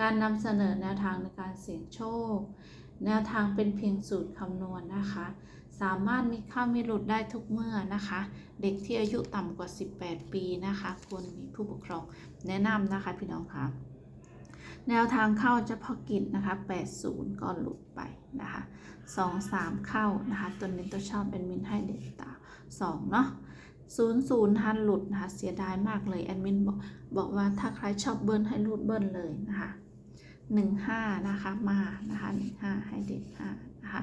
การนำเสนอแนวทางในการเสี่ยงโชค แนวทางเป็นเพียงสูตรคำนวณนะคะ สามารถมีเข้ามีหลุดได้ทุกเมื่อนะคะ เด็กที่อายุต่ำกว่า 18 ปีนะคะควรมีผู้ปกครองแนะนำนะคะพี่น้องคะแนวทางเข้าเฉพาะกิจนะคะ 80 ก็หลุดไปนะคะ 2 3 เข้านะคะ ตัวนี้ตัวชอบเป็นมินให้เด็กตา 2 เนาะ 0 0ทันหลุดนะคะเสียดายมากเลยแอดมินบอกบอกว่าถ้าใครชอบเบิ้ลให้รูดเบิ้ลเลยนะคะ15นะคะมานะคะ15ให้เด็ก5นะคะ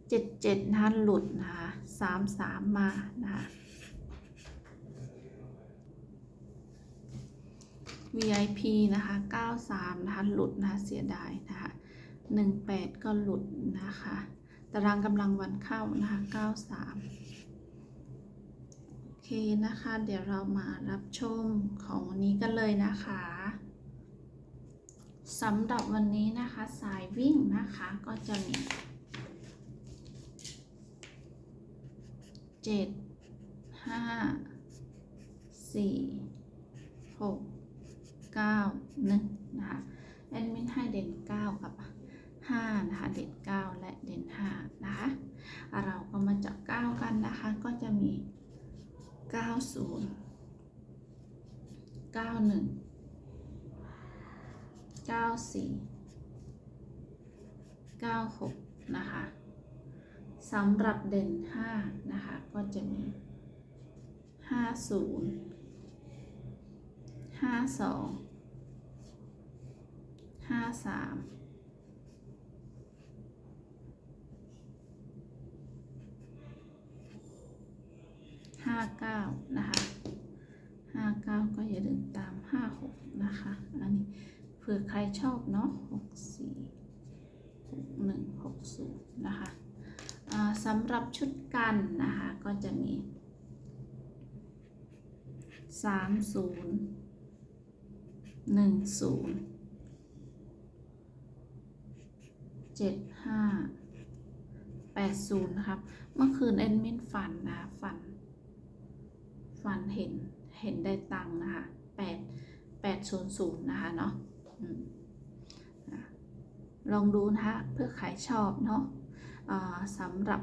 77ทันหลุดนะคะ33มสามมานะคะ VIP นะคะ 93 นะคะ หลุดนะคะ เสียดายนะคะ 18 ก็หลุดนะคะ ตารางกำลังวันเข้านะคะ 93 คนะคะ เดี๋ยวเรามารับชมของวันนี้กันเลยนะคะสำหรับวันนี้นะคะสายวิ่งนะคะก็จะมี 7 5 4 6 9 1 นะคะแอดมินให้เด่น 9 กับ 5 นะคะ เด่น 9 และเด่น 5 นะคะ เราก็มาเจาะ9กันนะคะ ก็จะมี90 91 94 96นะคะสำหรับเด่น5นะคะ ก็จะมี50ห้าสองห้าสาม ห้าเก้านะคะห้าเก้าก็อย่าลืมตามห้าหกนะคะ อันนี้เผื่อใครชอบเนาะหกสี่หกหนึ่งหกศูนย์นะคะสำหรับชุดกันนะคะ ก็จะมีสามศูนย์หนึ่งศูนย์เจ็ดห้าแปดศูนย์นะครับ เมื่อคืนแอดมินฝันนะ ฝัน ฝันเห็นเห็นได้ตังค์นะคะแปดแปดศูนย์ศูนย์นะคะเนาะลองดูนะคะเพื่อใครชอบเนาะสำหรับ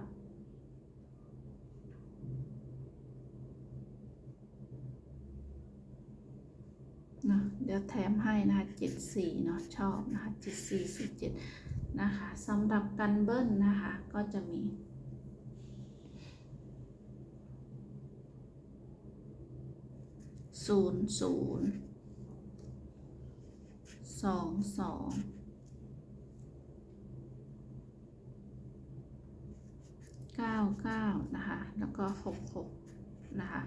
เนะเดี๋ยวแถมให้นะคะเจ็ดสี่เนาะชอบนะคะเจ็ดสี่สี่เจ็ดนะคะสำหรับกันเบิ้ลนะคะก็จะมี ศูนย์ศูนย์สองสองเก้าเก้านะคะ แล้วก็หกหกนะคะ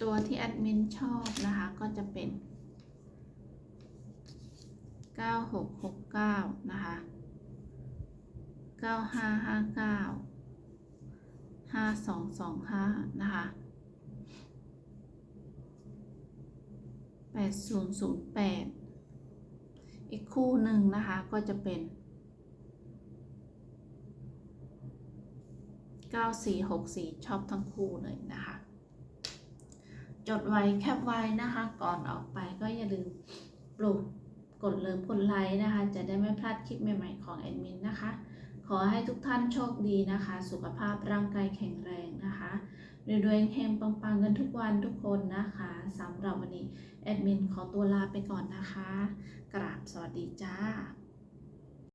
ตัวที่แอดมินชอบนะคะ ก็จะเป็น9669นะคะ9559 5225นะคะ 8008 อีกคู่หนึ่งนะคะก็จะเป็น 9464 ชอบทั้งคู่เลยนะคะ จดไว้แคปไว้นะคะ ก่อนออกไปก็อย่าลืมปลุกกดเลิฟกดไลค์นะคะ จะได้ไม่พลาดคลิปใหม่ ๆ ของแอดมินนะคะ ขอให้ทุกท่านโชคดีนะคะ สุขภาพร่างกายแข็งแรงนะคะ รวยๆเฮงปังๆกันทุกวันทุกคนนะคะสำหรับวันนี้แอดมินขอตัวลาไปก่อนนะคะ กราบสวัสดีจ้า